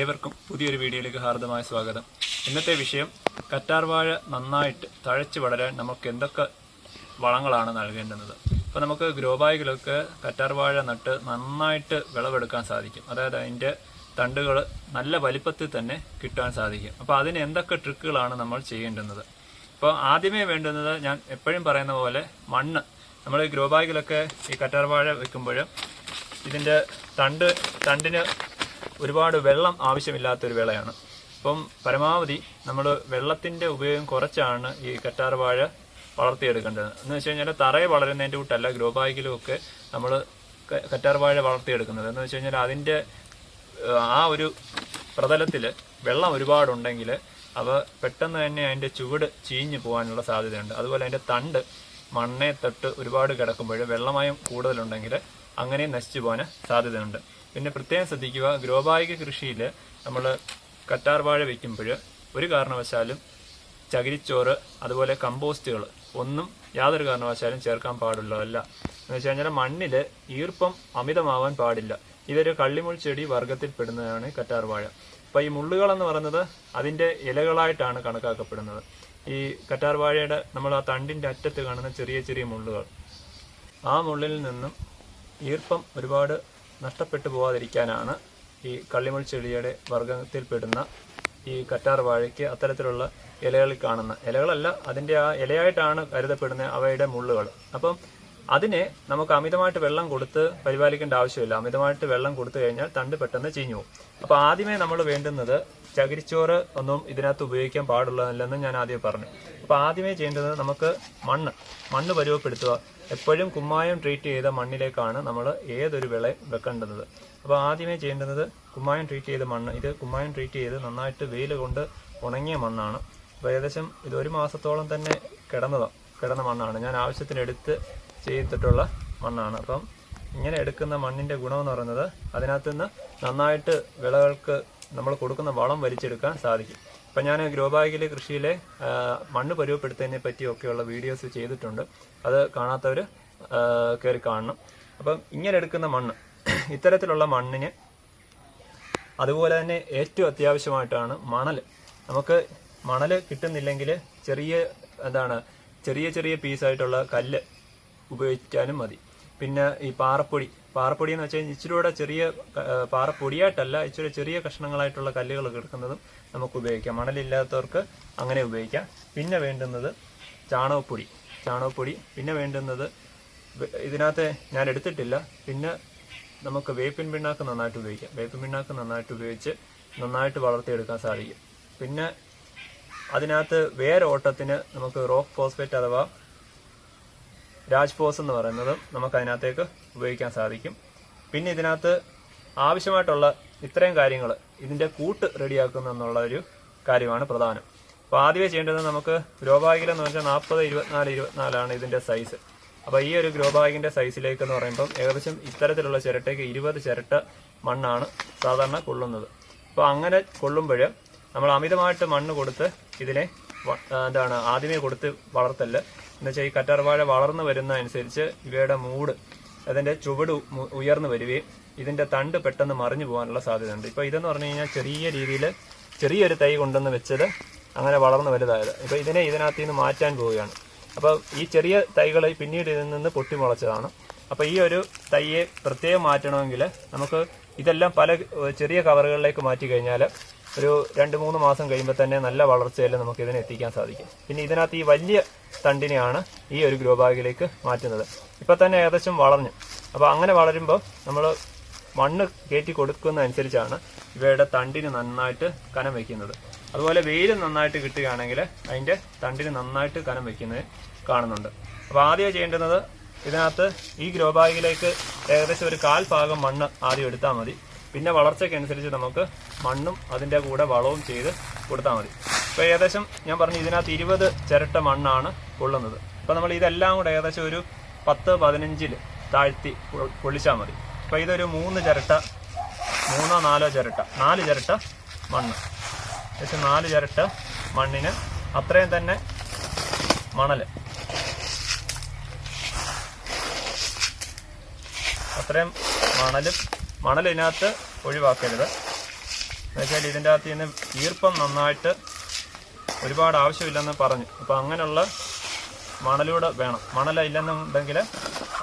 ഏവർക്കും പുതിയൊരു വീഡിയോയിലേക്ക് ഹാർദമായ സ്വാഗതം. ഇന്നത്തെ വിഷയം കറ്റാർ വാഴ നന്നായിട്ട് തഴച്ച് വളരാൻ നമുക്ക് എന്തൊക്കെ വളങ്ങളാണ് നൽകേണ്ടുന്നത് അപ്പോൾ നമുക്ക് ഗ്രോ ബാഗിലൊക്കെ കറ്റാർ വാഴ നട്ട് നന്നായിട്ട് വിളവെടുക്കാൻ സാധിക്കും. അതായത് അതിന്റെ തണ്ടുകൾ നല്ല വലിപ്പത്തിൽ തന്നെ കിട്ടാൻ സാധിക്കും. അപ്പോൾ അതിന് എന്തൊക്കെ ട്രിക്കുകളാണ് നമ്മൾ ചെയ്യേണ്ടുന്നത്? അപ്പോൾ ആദ്യമേ വേണ്ടുന്നത് ഞാൻ എപ്പോഴും പറയുന്ന പോലെ മണ്ണ്. നമ്മൾ ഗ്രോ ബാഗിലൊക്കെ ഈ കറ്റാർ വാഴ വെക്കുമ്പോൾ ഇതിന്റെ തണ്ട് തണ്ടിന് ഒരുപാട് വെള്ളം ആവശ്യമില്ലാത്തൊരു വിളയാണ്. അപ്പം പരമാവധി നമ്മൾ വെള്ളത്തിന്റെ ഉപയോഗം കുറച്ചാണ് ഈ കറ്റാർ വാഴ വളർത്തിയെടുക്കേണ്ടത്. എന്ന് വെച്ച് കഴിഞ്ഞാൽ തറയെ വളരുന്നതിന്റെ കൂട്ടല്ല ഗ്രോ ബാഗിലും ഒക്കെ നമ്മൾ കറ്റാർ വാഴ വളർത്തിയെടുക്കുന്നത്. എന്ന് വെച്ച് കഴിഞ്ഞാൽ അതിന്റെ ആ ഒരു പ്രതലത്തിൽ വെള്ളം ഒരുപാടുണ്ടെങ്കിൽ അവ പെട്ടെന്ന് തന്നെ അതിന്റെ ചുവട് ചീഞ്ഞു പോകാനുള്ള സാധ്യതയുണ്ട്. അതുപോലെ അതിന്റെ തണ്ട് മണ്ണെ തൊട്ട് ഒരുപാട് കിടക്കുമ്പോൾ വെള്ളമയം കൂടുതലുണ്ടെങ്കിൽ അങ്ങനെ നശിച്ചു പോകാൻ സാധ്യതയുണ്ട്. പിന്നെ പ്രത്യേകം ശ്രദ്ധിക്കുക ഗ്രോബായിക കൃഷിയിൽ നമ്മൾ കറ്റാർ വാഴ വയ്ക്കുമ്പോൾ ഒരു കാരണവശാലും ചകിരിച്ചോറ് അതുപോലെ കമ്പോസ്റ്റുകൾ ഒന്നും യാതൊരു കാരണവശാലും ചേർക്കാൻ പാടുള്ളതല്ല. എന്ന് വെച്ച് കഴിഞ്ഞാൽ മണ്ണിൽ ഈർപ്പം അമിതമാവാൻ പാടില്ല. ഇതൊരു കള്ളിമുൾ ചെടി വർഗത്തിൽപ്പെടുന്നതാണ് കറ്റാർ വാഴ. അപ്പോൾ ഈ മുള്ളുകളെന്ന് പറയുന്നത് അതിന്റെ ഇലകളായിട്ടാണ് കണക്കാക്കപ്പെടുന്നത്. ഈ കറ്റാർ വാഴയുടെ നമ്മൾ ആ തണ്ടിന്റെ അറ്റത്ത് കാണുന്ന ചെറിയ ചെറിയ മുള്ളുകൾ. ആ മുള്ളിൽ നിന്നും ഈർപ്പം ഒരുപാട് നഷ്ടപ്പെട്ടു പോകാതിരിക്കാനാണ് ഈ കള്ളിമൾ ചെടിയുടെ വർഗത്തിൽപ്പെടുന്ന ഈ കറ്റാർ വാഴയ്ക്ക് അത്തരത്തിലുള്ള ഇലകളിൽ കാണുന്ന ഇലകളല്ല അതിന്റെ ആ ഇലയായിട്ടാണ് കരുതപ്പെടുന്ന അവയുടെ മുള്ളുകൾ. അപ്പം അതിനെ നമുക്ക് അമിതമായിട്ട് വെള്ളം കൊടുത്ത് പരിപാലിക്കേണ്ട ആവശ്യമില്ല. അമിതമായിട്ട് വെള്ളം കൊടുത്തു കഴിഞ്ഞാൽ തണ്ട് പെട്ടെന്ന് ചീഞ്ഞു പോകും. അപ്പോൾ ആദ്യമേ നമ്മൾ വേണ്ടുന്നത് ചകിരിച്ചോറ് ഒന്നും ഇതിനകത്ത് ഉപയോഗിക്കാൻ പാടുള്ളതല്ലെന്ന് ഞാൻ ആദ്യം പറഞ്ഞു. അപ്പോൾ ആദ്യമേ ചെയ്യേണ്ടത് നമുക്ക് മണ്ണ് മണ്ണ് പരുവപ്പെടുത്തുക. എപ്പോഴും കുമ്മായം ട്രീറ്റ് ചെയ്ത മണ്ണിലേക്കാണ് നമ്മൾ ഏതൊരു വിള വെക്കേണ്ടത്. അപ്പോൾ ആദ്യമേ ചെയ്യേണ്ടത് കുമ്മായം ട്രീറ്റ് ചെയ്ത മണ്ണ് ഇത് കുമ്മായം ട്രീറ്റ് ചെയ്ത് നന്നായിട്ട് വെയിൽ കൊണ്ട് ഉണങ്ങിയ മണ്ണാണ്. അപ്പോൾ ഏകദേശം ഇത് ഒരു മാസത്തോളം തന്നെ കിടന്നതോ കിടന്ന മണ്ണാണ്. ഞാൻ ആവശ്യത്തിന് എടുത്ത് ചെയ്തിട്ടുള്ള മണ്ണാണ്. അപ്പം ഇങ്ങനെ എടുക്കുന്ന മണ്ണിന്റെ ഗുണമെന്ന് പറയുന്നത് അതിനകത്ത് നിന്ന് നന്നായിട്ട് വിളകൾക്ക് നമ്മൾ കൊടുക്കുന്ന വളം വലിച്ചെടുക്കാൻ സാധിക്കും. അപ്പം ഞാൻ ഗ്രോ ബാഗിലെ കൃഷിയിലെ മണ്ണ് പരുവപ്പെടുത്തതിനെ പറ്റിയൊക്കെയുള്ള വീഡിയോസ് ചെയ്തിട്ടുണ്ട്. അത് കാണാത്തവർ കയറി കാണണം. അപ്പം ഇങ്ങനെ എടുക്കുന്ന മണ്ണ് ഇത്തരത്തിലുള്ള മണ്ണിന് അതുപോലെ തന്നെ ഏറ്റവും അത്യാവശ്യമായിട്ടാണ് മണൽ നമുക്ക് മണൽ കിട്ടുന്നില്ലെങ്കിൽ ചെറിയ എന്താണ് ചെറിയ ചെറിയ പീസായിട്ടുള്ള കല്ല് ഉപയോഗിക്കാനും മതി. പിന്നെ ഈ പാറപ്പൊടി പാറപ്പൊടി എന്ന് വെച്ചാൽ ഇച്ചിരി കൂടെ ചെറിയ പാറപ്പൊടിയായിട്ടല്ല ഇച്ചിരി ചെറിയ കഷ്ണങ്ങളായിട്ടുള്ള കല്ലുകൾ കിടക്കുന്നതും നമുക്ക് ഉപയോഗിക്കാം. മണലില്ലാത്തവർക്ക് അങ്ങനെ ഉപയോഗിക്കാം. പിന്നെ വേണ്ടുന്നത് ചാണകപ്പൊടി. ചാണകപ്പൊടി. പിന്നെ വേണ്ടുന്നത് ഇതിനകത്ത് ഞാൻ എടുത്തിട്ടില്ല. പിന്നെ നമുക്ക് വേപ്പിൻ പിണ്ണാക്ക് നന്നായിട്ട് ഉപയോഗിക്കാം. വേപ്പിൻ പിണ്ണാക്ക് നന്നായിട്ട് ഉപയോഗിച്ച് നന്നായിട്ട് വളർത്തിയെടുക്കാൻ സാധിക്കും. പിന്നെ അതിനകത്ത് വേരോട്ടത്തിന് നമുക്ക് റോക്ക് ഫോസ്ഫേറ്റ് അഥവാ രാജ്ഫോസ് എന്ന് പറയുന്നതും നമുക്ക് അതിനകത്തേക്ക് ഉപയോഗിക്കാൻ സാധിക്കും. പിന്നെ ഇതിനകത്ത് ആവശ്യമായിട്ടുള്ള ഇത്രയും കാര്യങ്ങൾ ഇതിന്റെ കൂട്ട് റെഡിയാക്കുന്ന എന്നുള്ള ഒരു കാര്യമാണ് പ്രധാനം. അപ്പോൾ ആദ്യമേ ചെയ്യേണ്ടത് നമുക്ക് ഗ്രോ എന്ന് വെച്ചാൽ നാൽപ്പത് ഇരുപത്തിനാല് ഇരുപത്തിനാലാണ് ഇതിന്റെ സൈസ് അപ്പോൾ ഈ ഒരു ഗ്രോ ബാഗിന്റെ സൈസിലേക്ക് എന്ന് പറയുമ്പം ഏകദേശം ഇത്തരത്തിലുള്ള ചിരട്ടയ്ക്ക് ഇരുപത് ചിരട്ട മണ്ണാണ് സാധാരണ കൊള്ളുന്നത്. അപ്പോൾ അങ്ങനെ കൊള്ളുമ്പോൾ നമ്മൾ അമിതമായിട്ട് മണ്ണ് കൊടുത്ത് ഇതിനെ എന്താണ് ആദ്യമേ കൊടുത്ത് വളർത്തല്ല എന്ന് വെച്ചാൽ ഈ കറ്റാർവാഴ വളർന്നു വരുന്ന അനുസരിച്ച് ഇവയുടെ മൂട് അതിന്റെ ചുവട് ഉയർന്നു വരികയും ഇതിന്റെ തണ്ട് പെട്ടെന്ന് മറിഞ്ഞു പോകാനുള്ള സാധ്യതയുണ്ട്. ഇപ്പോൾ ഇതെന്ന് പറഞ്ഞു കഴിഞ്ഞാൽ ചെറിയ രീതിയിൽ ചെറിയൊരു തൈ കൊണ്ടുവന്ന് വെച്ചത് അങ്ങനെ വളർന്നു വലുതായത്. ഇപ്പോൾ ഇതിനെ ഇതിനകത്ത് നിന്ന് മാറ്റാൻ പോവുകയാണ്. അപ്പോൾ ഈ ചെറിയ തൈകൾ പിന്നീട് ഇതിൽ നിന്ന് പൊട്ടിമുളച്ചതാണ്. അപ്പോൾ ഈ ഒരു തൈയെ പ്രത്യേകം മാറ്റണമെങ്കിൽ നമുക്ക് ഇതെല്ലാം പല ചെറിയ കവറുകളിലേക്ക് മാറ്റി കഴിഞ്ഞാൽ ഒരു രണ്ട് മൂന്ന് മാസം കഴിയുമ്പോൾ തന്നെ നല്ല വളർച്ചയിൽ നമുക്ക് ഇതിനെ എത്തിക്കാൻ സാധിക്കും. പിന്നെ ഇതിനകത്ത് ഈ വലിയ തണ്ടിനെയാണ് ഈ ഒരു ഗ്രോ ബാഗിലേക്ക് മാറ്റുന്നത്. ഇപ്പം തന്നെ ഏകദേശം വളർന്നു അപ്പോൾ അങ്ങനെ വളരുമ്പോൾ നമ്മൾ മണ്ണ് കയറ്റി കൊടുക്കുന്ന അനുസരിച്ചാണ് ഇവയുടെ തണ്ടിന് നന്നായിട്ട് കനം വയ്ക്കുന്നത്. അതുപോലെ വെയിൽ നന്നായിട്ട് കിട്ടുകയാണെങ്കിൽ അതിന്റെ തണ്ടിന് നന്നായിട്ട് കനം വയ്ക്കുന്നത് കാണുന്നുണ്ട്. അപ്പോൾ ആദ്യം ചെയ്യേണ്ടുന്നത് ഇതിനകത്ത് ഈ ഗ്രോ ബാഗിലേക്ക് ഏകദേശം ഒരു കാൽ ഭാഗം മണ്ണ് ആദ്യം എടുത്താൽ മതി. പിന്നെ വളർച്ചയ്ക്കനുസരിച്ച് നമുക്ക് മണ്ണും അതിന്റെ കൂടെ വളവും ചെയ്ത് കൊടുത്താൽ മതി. ഇപ്പോൾ ഏകദേശം ഞാൻ പറഞ്ഞു ഇതിനകത്ത് ഇരുപത് ചിരട്ട മണ്ണാണ് കൊള്ളുന്നത് അപ്പോൾ നമ്മൾ ഇതെല്ലാം കൂടെ ഏകദേശം ഒരു പത്ത് പതിനഞ്ചിൽ താഴ്ത്തി പൊള്ളിച്ചാൽ മതി. അപ്പോൾ ഇതൊരു മൂന്ന് ചിരട്ട മൂന്നോ നാലോ ചിരട്ട നാല് ചിരട്ട മണ്ണ്. ഏകദേശം നാല് ചിരട്ട മണ്ണിന് അത്രയും തന്നെ മണൽ. അത്രയും മണലും മണലിനകത്ത് ഒഴിവാക്കരുത്. എന്നുവെച്ചാൽ ഇതിന്റെ അകത്ത് നിന്ന് ഈർപ്പം നന്നായിട്ട് ഒരുപാട് ആവശ്യമില്ലെന്ന് പറഞ്ഞു. അപ്പോൾ അങ്ങനെയുള്ള മണലൂടെ വേണം. മണല ഇല്ലെന്നുണ്ടെങ്കിൽ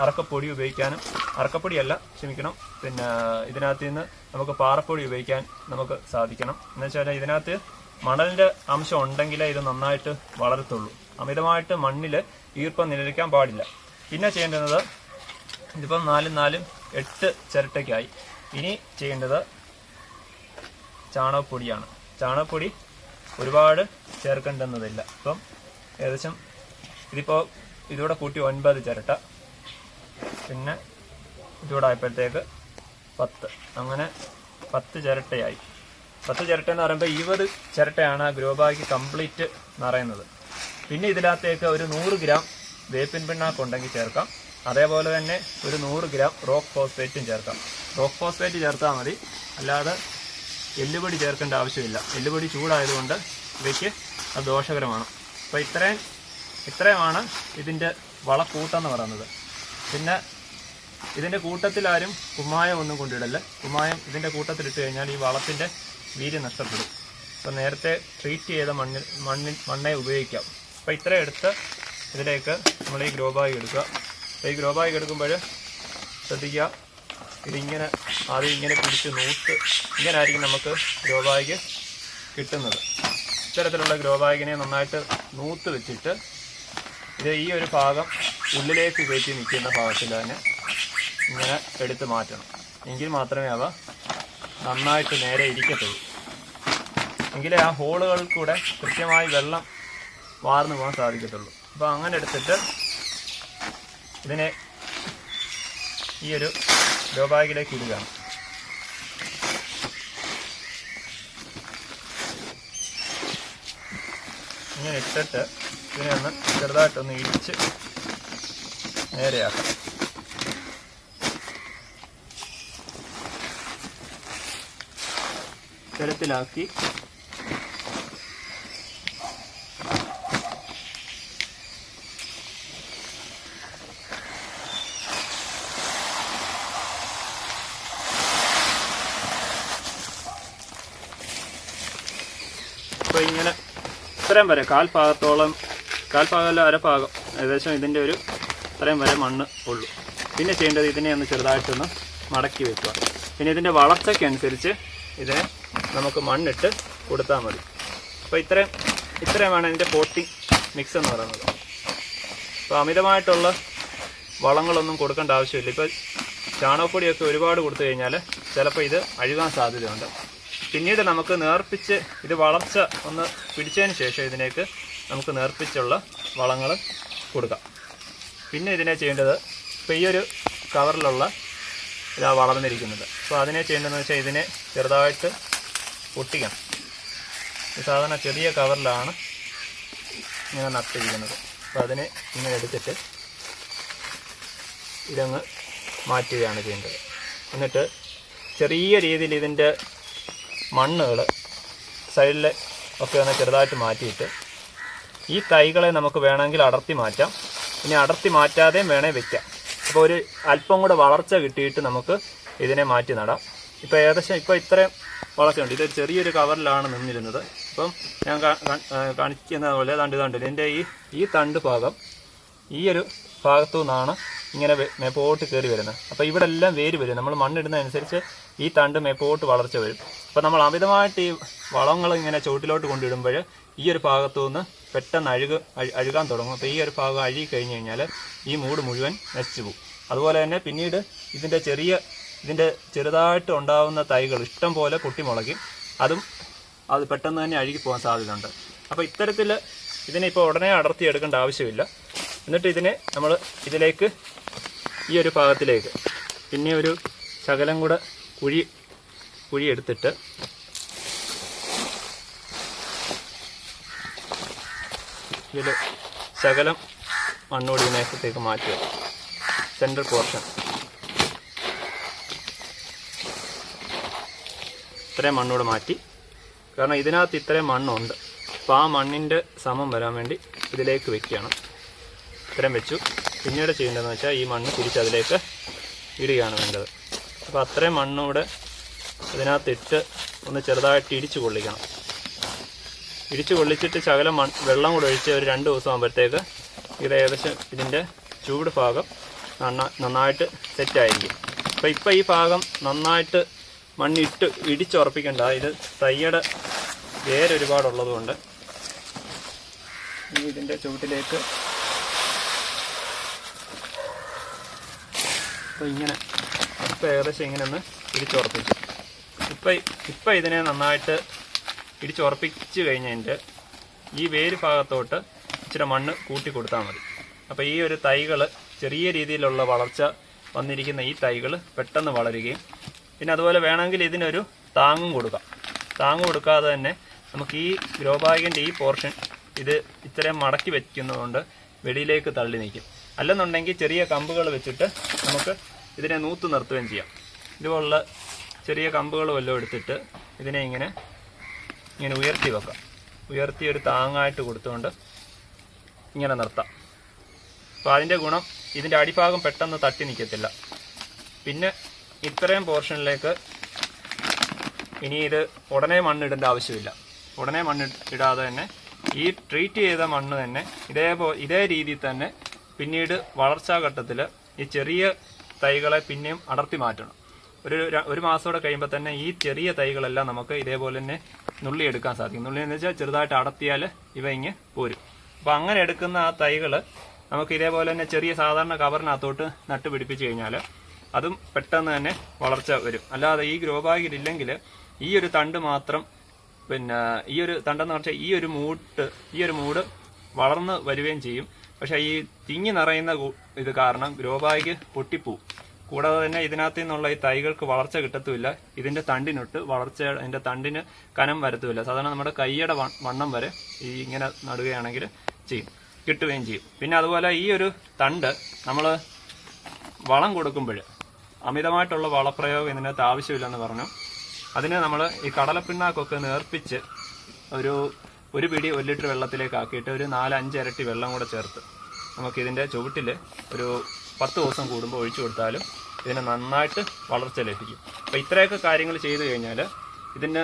അറക്കപ്പൊടി ഉപയോഗിക്കാനും അറക്കപ്പൊടിയല്ല ക്ഷമിക്കണം. പിന്നെ ഇതിനകത്ത് നിന്ന് നമുക്ക് പാറപ്പൊടി ഉപയോഗിക്കാൻ നമുക്ക് സാധിക്കണം. എന്ന് വെച്ചാൽ ഇതിനകത്ത് മണലിന്റെ അംശം ഉണ്ടെങ്കിലേ ഇത് നന്നായിട്ട് വളരത്തുള്ളൂ. അമിതമായിട്ട് മണ്ണിൽ ഈർപ്പം നിലനിൽക്കാൻ പാടില്ല. പിന്നെ ചെയ്യേണ്ടുന്നത് ഇതിപ്പം നാലും നാലും എട്ട് ചിരട്ടയ്ക്കായി. ഇനി ചെയ്യേണ്ടത് ചാണകപ്പൊടിയാണ്. ചാണകപ്പൊടി ഒരുപാട് ചേർക്കേണ്ടുന്നതില്ല അപ്പം ഏകദേശം ഇതിപ്പോൾ ഇതോടെ കൂട്ടി ഒൻപത് ചിരട്ട. പിന്നെ ഇതോടെ ആയപ്പോഴത്തേക്ക് പത്ത്. അങ്ങനെ പത്ത് ചിരട്ടയായി. പത്ത് ചിരട്ട എന്ന് പറയുമ്പോൾ ഇരുപത് ചിരട്ടയാണ് ആ ഗ്രോ ബാഗ് കംപ്ലീറ്റ് നിറയുന്നത്. പിന്നെ ഇതിനകത്തേക്ക് ഒരു നൂറ് ഗ്രാം വേപ്പിൻ പിണ്ണാക്ക് ഉണ്ടെങ്കിൽ ചേർക്കാം. അതേപോലെ തന്നെ ഒരു നൂറ് ഗ്രാം റോക്ക് ഫോസ്ഫേറ്റും ചേർക്കാം. റോക്ക് ഫോസ്ഫേറ്റ് ചേർത്താൽ മതി. അല്ലാതെ എല്ലുപൊടി ചേർക്കേണ്ട ആവശ്യമില്ല. എല്ലുപൊടി ചൂടായതുകൊണ്ട് ഇവയ്ക്ക് അത് ദോഷകരമാണ്. അപ്പോൾ ഇത്രയും ഇത്രയുമാണ് ഇതിന്റെ വളക്കൂട്ടെന്ന് പറയുന്നത്. പിന്നെ ഇതിന്റെ കൂട്ടത്തിലാരും കുമ്മായം ഒന്നും കൊണ്ടിടല്ല കുമ്മായം ഇതിന്റെ കൂട്ടത്തിലിട്ട് കഴിഞ്ഞാൽ ഈ വളത്തിന്റെ വീര്യം നഷ്ടപ്പെടും. അപ്പോൾ നേരത്തെ ട്രീറ്റ് ചെയ്ത മണ്ണിൽ മണ്ണിൽ മണ്ണെ ഉപയോഗിക്കാം. അപ്പോൾ ഇത്ര എടുത്ത് ഇതിലേക്ക് നമ്മൾ ഈ ഗ്രോ ബാഗ് എടുക്കുക. ഈ ഗ്രോ ബാഗ് എടുക്കുമ്പോൾ ശ്രദ്ധിക്കുക ഇതിങ്ങനെ ആദ്യം ഇങ്ങനെ പിടിച്ച് നൂത്ത് ഇങ്ങനെ ആയിരിക്കും നമുക്ക് ഗ്രോ ബാഗ് കിട്ടുന്നത്. ഇത്തരത്തിലുള്ള ഗ്രോ ബാഗിനെ നന്നായിട്ട് നൂത്ത് വെച്ചിട്ട് ഇത് ഈ ഒരു ഭാഗം ഉള്ളിലേക്ക് കയറ്റി നിൽക്കുന്ന ഭാഗത്തിൽ തന്നെ ഇങ്ങനെ എടുത്ത് മാറ്റണം. എങ്കിൽ മാത്രമേ അവ നന്നായിട്ട് നേരെ ഇരിക്കത്തുള്ളൂ. എങ്കിലേ ആ ഹോളുകളിൽ കൂടെ കൃത്യമായി വെള്ളം വാർന്നു പോകാൻ സാധിക്കത്തുള്ളൂ. അപ്പോൾ അങ്ങനെ എടുത്തിട്ട് ഇതിനെ ഈ ഒരു ഡോബാഗിലേക്ക് ഇടുക. ഇങ്ങനെ ഇട്ടിട്ട് ഇതിനെ ഒന്ന് ചെറുതായിട്ടൊന്ന് ഇടിച്ച് നേരെയാക്കാം. തരത്തിലാക്കി അപ്പോൾ ഇങ്ങനെ ഇത്രയും വരെ കാൽ കാൽ ഭാഗമല്ല അരഭാഗം. ഏകദേശം ഇതിന്റെ ഒരു ഇത്രയും വരെ മണ്ണ് ഉള്ളൂ. പിന്നെ ചെയ്യേണ്ടത് ഇതിനെ ഒന്ന് ചെറുതായിട്ടൊന്ന് മടക്കി വെക്കുക. പിന്നെ ഇതിന്റെ വളർച്ചയ്ക്കനുസരിച്ച് ഇതിനെ നമുക്ക് മണ്ണിട്ട് കൊടുത്താൽ മതി. അപ്പോൾ ഇത്രയും ഇത്രയുമാണ് ഇതിന്റെ പോട്ടിംഗ് മിക്സ് എന്ന് പറയുന്നത്. അപ്പോൾ അമിതമായിട്ടുള്ള വളങ്ങളൊന്നും കൊടുക്കേണ്ട ആവശ്യമില്ല. ഇപ്പോൾ ചാണകപ്പൊടിയൊക്കെ ഒരുപാട് കൊടുത്തു കഴിഞ്ഞാൽ ചിലപ്പോൾ ഇത് അഴുകാൻ സാധ്യതയുണ്ട്. പിന്നീട് നമുക്ക് നേർപ്പിച്ച് ഇത് വളർച്ച ഒന്ന് പിടിച്ചതിന് ശേഷം ഇതിലേക്ക് നമുക്ക് നേർപ്പിച്ചുള്ള വളങ്ങൾ കൊടുക്കാം. പിന്നെ ഇതിനെ ചെയ്യേണ്ടത് ഇപ്പോൾ ഈ ഒരു കവറിലുള്ള ഇതാ വളർന്നിരിക്കുന്നത്. അപ്പോൾ അതിനെ ചെയ്യേണ്ടതെന്ന് വെച്ചാൽ ഇതിനെ ചെറുതായിട്ട് പൊട്ടിക്കണം. ഈ സാധാരണ ചെറിയ കവറിലാണ് ഇങ്ങനെ നട്ടിരിക്കുന്നത്. അപ്പോൾ അതിനെ ഇങ്ങനെ എടുത്തിട്ട് ഇതങ്ങ് മാറ്റുകയാണ് ചെയ്യേണ്ടത്. എന്നിട്ട് ചെറിയ രീതിയിൽ ഇതിന്റെ മണ്ണുകൾ സൈഡിൽ ഒക്കെ ഒന്ന് ചെറുതായിട്ട് മാറ്റിയിട്ട് ഈ തൈകളെ നമുക്ക് വേണമെങ്കിൽ അടർത്തി മാറ്റാം. ഇനി അടർത്തി മാറ്റാതെയും വേണേൽ വെക്കാം. അപ്പോൾ ഒരു അല്പം കൂടെ വളർച്ച കിട്ടിയിട്ട് നമുക്ക് ഇതിനെ മാറ്റി നടാം. ഇപ്പോൾ ഏകദേശം ഇപ്പോൾ ഇത്രയും വളർച്ചയുണ്ട്. ഇത് ചെറിയൊരു കവറിലാണ് നിന്നിരുന്നത്. ഇപ്പം ഞാൻ കാണിക്കുന്ന പോലെ തണ്ട് തണ്ട് ഇതിന്റെ ഈ ഈ തണ്ട് ഭാഗം ഈ ഒരു ഭാഗത്തു നിന്നാണ് ഇങ്ങനെ മേപ്പോട്ട് കയറി വരുന്നത്. അപ്പോൾ ഇവിടെ എല്ലാം വേര് വരും. നമ്മൾ മണ്ണിടുന്നതനുസരിച്ച് ഈ തണ്ട് മേപ്പോട്ട് വളർച്ച വരും. അപ്പോൾ നമ്മൾ അമിതമായിട്ട് ഈ വളങ്ങൾ ഇങ്ങനെ ചുവട്ടിലോട്ട് കൊണ്ടിടുമ്പോൾ ഈ ഒരു ഭാഗത്തു നിന്ന് പെട്ടെന്ന് അഴുക അഴു- അഴുകാൻ തുടങ്ങും. അപ്പോൾ ഈ ഒരു ഭാഗം അഴുകി കഴിഞ്ഞ് കഴിഞ്ഞാൽ ഈ മൂട് മുഴുവൻ നശിച്ചു പോകും. അതുപോലെ തന്നെ പിന്നീട് ഇതിന്റെ ചെറിയ ഇതിന്റെ ചെറുതായിട്ട് ഉണ്ടാകുന്ന തൈകൾ ഇഷ്ടം പോലെ പൊട്ടിമുളയ്ക്കും അതും അത് പെട്ടെന്ന് തന്നെ അഴുകി പോകാൻ സാധ്യതയുണ്ട്. അപ്പോൾ ഇത്തരത്തിൽ ഇതിനെ ഇപ്പോൾ ഉടനെ അടർത്തി എടുക്കേണ്ട ആവശ്യമില്ല. എന്നിട്ട് ഇതിനെ നമ്മൾ ഇതിലേക്ക് ഈ ഒരു ഭാഗത്തിലേക്ക് പിന്നെ ഒരു ശകലം കൂടെ കുഴി കുഴി എടുത്തിട്ട് ഇതിൽ ശകലം മണ്ണോടി നേരത്തേക്ക് മാറ്റുക. സെൻട്രൽ പോർഷൻ ഇത്രയും മണ്ണൂടെ മാറ്റി. കാരണം ഇതിനകത്ത് ഇത്രയും മണ്ണുണ്ട്. അപ്പോൾ ആ മണ്ണിന്റെ സമം വരാൻ വേണ്ടി ഇതിലേക്ക് വെക്കുകയാണ്. ഇത്രയും വെച്ചു. പിന്നീട് ചെയ്യേണ്ടതെന്ന് വെച്ചാൽ ഈ മണ്ണ് തിരിച്ചതിലേക്ക് ഇടുകയാണ് വേണ്ടത്. അപ്പോൾ അത്രയും മണ്ണൂടെ ഇതിനകത്തിട്ട് ഒന്ന് ചെറുതായിട്ട് ഇടിച്ചു കൊള്ളിക്കണം ഇടിച്ചു കൊള്ളിച്ചിട്ട് ശകലം വെള്ളം കൂടെ ഒഴിച്ച് ഒരു രണ്ട് ദിവസം ആകുമ്പോഴത്തേക്ക് ഇത് ഏകദേശം ഇതിന്റെ ചൂട് ഭാഗം നന്നാ നന്നായിട്ട് സെറ്റായിരിക്കും അപ്പോൾ ഇപ്പം ഈ ഭാഗം നന്നായിട്ട് മണ്ണിട്ട് ഇടിച്ചുറപ്പിക്കേണ്ട. ഇത് തയ്യയുടെ വേരൊരുപാടുള്ളതുകൊണ്ട് ഇതിന്റെ ചുവട്ടിലേക്ക് അപ്പോൾ ഇങ്ങനെ ഇപ്പം ഏകദേശം ഇങ്ങനെ ഒന്ന് ഇടിച്ചുറപ്പിച്ചു. ഇപ്പം ഇപ്പം ഇതിനെ നന്നായിട്ട് ഇടിച്ചുറപ്പിച്ച് കഴിഞ്ഞതിന്റെ ഈ വേര് ഭാഗത്തോട്ട് ഇച്ചിരി മണ്ണ് കൂട്ടി കൊടുത്താൽ മതി. അപ്പോൾ ഈ ഒരു തൈകൾ ചെറിയ രീതിയിലുള്ള വളർച്ച വന്നിരിക്കുന്ന ഈ തൈകൾ പെട്ടെന്ന് വളരുകയും പിന്നെ അതുപോലെ വേണമെങ്കിൽ ഇതിനൊരു താങ്ങും കൊടുക്കാം. താങ്ങ് കൊടുക്കാതെ തന്നെ നമുക്ക് ഈ ഗ്രോ ബാഗിന്റെ ഈ പോർഷൻ ഇത് ഇത്രയും മടക്കി വയ്ക്കുന്നതുകൊണ്ട് വെളിയിലേക്ക് തള്ളി നിൽക്കും. അല്ലെന്നുണ്ടെങ്കിൽ ചെറിയ കമ്പുകൾ വെച്ചിട്ട് നമുക്ക് ഇതിനെ നൂത്ത് നിർത്തുകയും ചെയ്യാം. ഇതുപോലുള്ള ചെറിയ കമ്പുകൾ വല്ലതും എടുത്തിട്ട് ഇതിനെ ഇങ്ങനെ ഇങ്ങനെ ഉയർത്തി വെക്കാം. ഉയർത്തി ഒരു താങ്ങായിട്ട് കൊടുത്തുകൊണ്ട് ഇങ്ങനെ നിർത്താം. അപ്പോൾ അതിന്റെ ഗുണം ഇതിന്റെ അടിഭാഗം പെട്ടെന്ന് തട്ടി നിൽക്കത്തില്ല. പിന്നെ ഇത്രയും പോർഷനിലേക്ക് ഇനി ഇത് ഉടനെ മണ്ണിടേണ്ട ആവശ്യമില്ല. ഉടനെ മണ്ണ് ഇടാതെ തന്നെ ഈ ട്രീറ്റ് ചെയ്ത മണ്ണ് തന്നെ ഇതേപോ ഇതേ രീതിയിൽ തന്നെ പിന്നീട് വളർച്ചാ ഘട്ടത്തിൽ ഈ ചെറിയ തൈകളെ പിന്നെയും അടർത്തി മാറ്റണം. ഒരു ഒരു മാസത്തോടെ കഴിയുമ്പോൾ തന്നെ ഈ ചെറിയ തൈകളെല്ലാം നമുക്ക് ഇതേപോലെ തന്നെ നുള്ളി എടുക്കാൻ സാധിക്കും. നുള്ളി എന്ന് വെച്ചാൽ ചെറുതായിട്ട് അടത്തിയാൽ ഇവ ഇങ്ങ് പോരും. അപ്പോൾ അങ്ങനെ എടുക്കുന്ന ആ തൈകൾ നമുക്ക് ഇതേപോലെ തന്നെ ചെറിയ സാധാരണ കവറിനകത്തോട്ട് നട്ടുപിടിപ്പിച്ച് കഴിഞ്ഞാൽ അതും പെട്ടെന്ന് തന്നെ വളർച്ച വരും. അല്ലാതെ ഈ ഗ്രോ ബാഗിലില്ലെങ്കിൽ ഈ ഒരു തണ്ട് മാത്രം പിന്നെ ഈ ഒരു തണ്ടെന്ന് പറഞ്ഞാൽ ഈ ഒരു മൂട്ട് ഈ ഒരു മൂട് വളർന്ന് വരികയും ചെയ്യും. പക്ഷേ ഈ തിങ്ങി നിറയുന്ന ഇത് കാരണം ഗ്രോ ബാഗ് പൊട്ടിപ്പോവും. കൂടാതെ തന്നെ ഇതിനകത്ത് നിന്നുള്ള ഈ തൈകൾക്ക് വളർച്ച കിട്ടത്തുമില്ല. ഇതിന്റെ തണ്ടിനൊട്ട് വളർച്ച അതിന്റെ തണ്ടിന് കനം വരത്തുമില്ല. സാധാരണ നമ്മുടെ കൈയുടെ വണ്ണം വരെ ഈ ഇങ്ങനെ നടുകയാണെങ്കിൽ ചെയ്യും കിട്ടുകയും ചെയ്യും. പിന്നെ അതുപോലെ ഈ ഒരു തണ്ട് നമ്മൾ വളം കൊടുക്കുമ്പോൾ അമിതമായിട്ടുള്ള വളപ്രയോഗം ഇതിനകത്ത് ആവശ്യമില്ലെന്ന് പറഞ്ഞു. അതിന് നമ്മൾ ഈ കടലപ്പിണ്ണാക്കൊക്കെ നേർപ്പിച്ച് ഒരു ഒരു പിടി ഒരു ലിറ്റർ വെള്ളത്തിലേക്ക് ആക്കിയിട്ട് ഒരു നാലഞ്ച് ഇരട്ടി വെള്ളം കൂടെ ചേർത്ത് നമുക്കിതിന്റെ ചുവട്ടിൽ ഒരു പത്ത് ദിവസം കൂടുമ്പോൾ ഒഴിച്ചു കൊടുത്താലും ഇതിന് നന്നായിട്ട് വളർച്ച ലഭിക്കും അപ്പോൾ ഇത്രയൊക്കെ കാര്യങ്ങൾ ചെയ്തു കഴിഞ്ഞാൽ ഇതിന്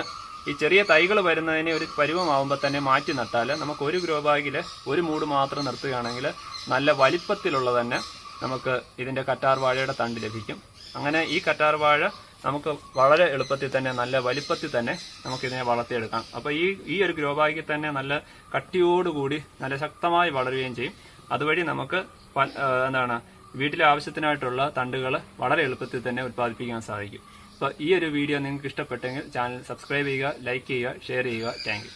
ഈ ചെറിയ തൈകൾ വരുന്നതിനെ ഒരു പരുവമാവുമ്പോൾ തന്നെ മാറ്റി നട്ടാൽ നമുക്ക് ഒരു ഗ്രോ ബാഗിൽ ഒരു മൂട് മാത്രം നിർത്തുകയാണെങ്കിൽ നല്ല വലിപ്പത്തിലുള്ള തന്നെ നമുക്ക് ഇതിന്റെ കറ്റാർ വാഴയുടെ തണ്ട് ലഭിക്കും. അങ്ങനെ ഈ കറ്റാർ വാഴ നമുക്ക് വളരെ എളുപ്പത്തിൽ തന്നെ നല്ല വലിപ്പത്തിൽ തന്നെ നമുക്ക് ഇതിനെ വളർത്തിയെടുക്കാം. അപ്പോൾ ഈ ഈ ഒരു ഗ്രോ ബാഗിൽ തന്നെ നല്ല കട്ടിയോടുകൂടി നല്ല ശക്തമായി വളരുകയും ചെയ്യും. അതുവഴി നമുക്ക് എന്താണ് വീട്ടിലെ ആവശ്യത്തിനായിട്ടുള്ള തണ്ടുകൾ വളരെ എളുപ്പത്തിൽ തന്നെ ഉത്പാദിപ്പിക്കാൻ സാധിക്കും. അപ്പോൾ ഈ ഒരു വീഡിയോ നിങ്ങൾക്ക് ഇഷ്ടപ്പെട്ടെങ്കിൽ ചാനൽ സബ്സ്ക്രൈബ് ചെയ്യുക ലൈക്ക് ചെയ്യുക ഷെയർ ചെയ്യുക. താങ്ക്